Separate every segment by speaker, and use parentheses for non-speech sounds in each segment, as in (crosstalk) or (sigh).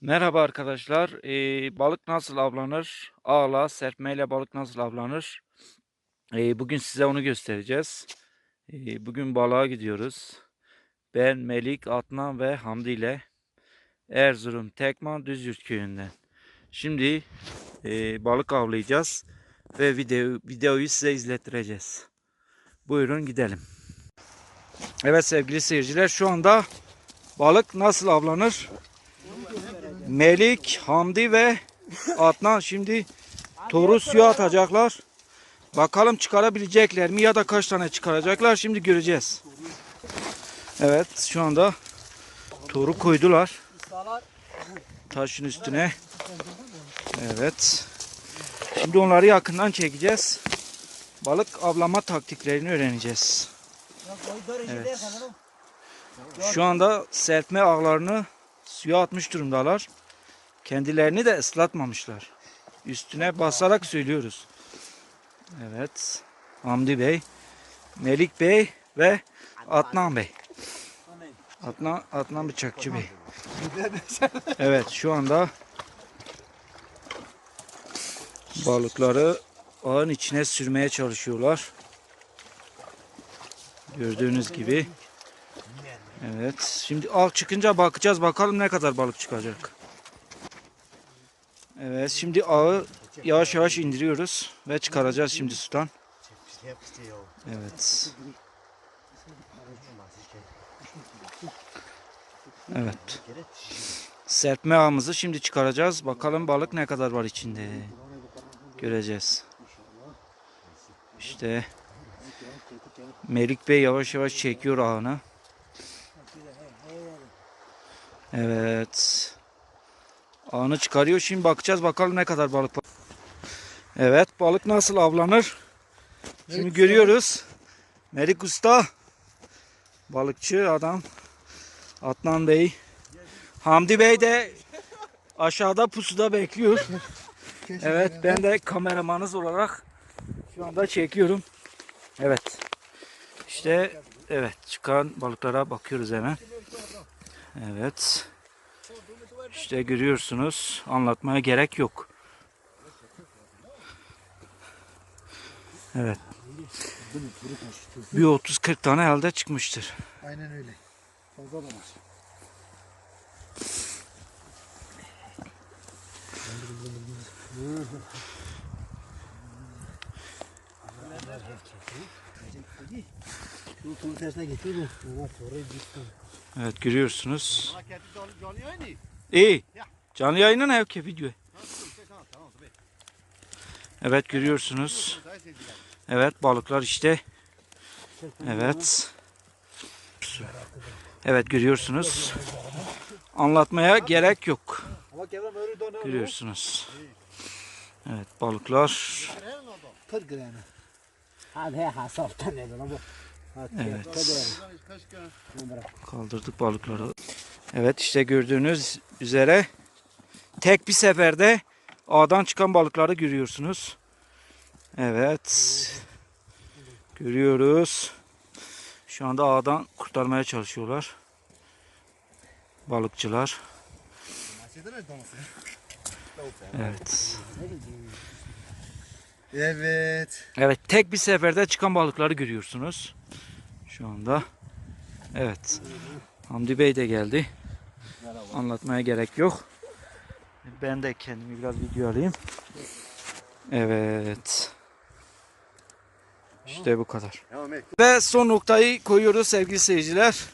Speaker 1: Merhaba arkadaşlar. Ee, balık nasıl avlanır? Ağla, serpmeyle balık nasıl avlanır? Ee, bugün size onu göstereceğiz. Ee, bugün balığa gidiyoruz. Ben Melik, Adnan ve Hamdi ile Erzurum Tekman Düzyurt köyünden. Şimdi e, balık avlayacağız ve video videoyu size izlettireceğiz. Buyurun gidelim. Evet sevgili seyirciler şu anda balık nasıl avlanır? Melik, Hamdi ve Adnan şimdi toru suya atacaklar. Bakalım çıkarabilecekler mi ya da kaç tane çıkaracaklar şimdi göreceğiz. Evet şu anda toru koydular. Taşın üstüne. Evet. Şimdi onları yakından çekeceğiz. Balık avlama taktiklerini öğreneceğiz. Evet. Şu anda serpme ağlarını suya atmış durumdalar. Kendilerini de ıslatmamışlar. Üstüne basarak söylüyoruz. Evet. Hamdi Bey, Melik Bey ve Adnan Bey. Adnan, Adnan Bıçakçı Bey. Evet şu anda balıkları ağın içine sürmeye çalışıyorlar. Gördüğünüz gibi. Evet. Şimdi av çıkınca bakacağız. Bakalım ne kadar balık çıkacak. Evet. Şimdi ağı yavaş yavaş indiriyoruz. Ve çıkaracağız şimdi sudan. Evet. Evet. Serpme ağımızı şimdi çıkaracağız. Bakalım balık ne kadar var içinde. Göreceğiz. İşte Melik Bey yavaş yavaş çekiyor ağını. Evet. Ağını çıkarıyor. Şimdi bakacağız bakalım ne kadar balık var. Evet balık nasıl avlanır? Şimdi görüyoruz. Melik Usta. Balıkçı adam. Adnan Bey. Hamdi Bey de aşağıda pusuda bekliyor. Evet ben de kameramanız olarak şu anda çekiyorum. Evet. İşte evet çıkan balıklara bakıyoruz hemen. Evet. İşte görüyorsunuz. Anlatmaya gerek yok. Evet. Bir 30-40 tane elde çıkmıştır.
Speaker 2: Aynen öyle. Fazla da var.
Speaker 1: Evet görüyorsunuz. İyi. Canlı yayına ne yok ki video? Evet görüyorsunuz. Evet balıklar işte. Evet. Evet görüyorsunuz. Anlatmaya gerek yok. Görüyorsunuz. Evet balıklar.
Speaker 2: 40 gram. Hadi he hasaftan.
Speaker 1: Evet.
Speaker 2: Evet.
Speaker 1: Kaldırdık balıkları. Evet işte gördüğünüz üzere tek bir seferde ağdan çıkan balıkları görüyorsunuz. Evet. Görüyoruz. Şu anda ağdan kurtarmaya çalışıyorlar. Balıkçılar. Evet.
Speaker 2: Evet.
Speaker 1: Evet tek bir seferde çıkan balıkları görüyorsunuz. Şu anda. Evet. Hamdi Bey de geldi. Anlatmaya gerek yok. Ben de kendimi biraz video alayım. Evet. İşte bu kadar. Ve son noktayı koyuyoruz sevgili seyirciler.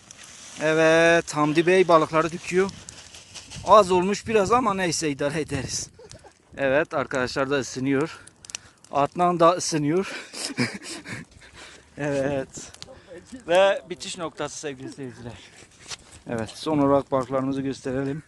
Speaker 1: Evet Hamdi Bey balıkları döküyor. Az olmuş biraz ama neyse idare ederiz. Evet arkadaşlar da ısınıyor. Adnan da ısınıyor. (laughs) evet. Ve bitiş noktası sevgili seyirciler. Evet son olarak balıklarımızı gösterelim.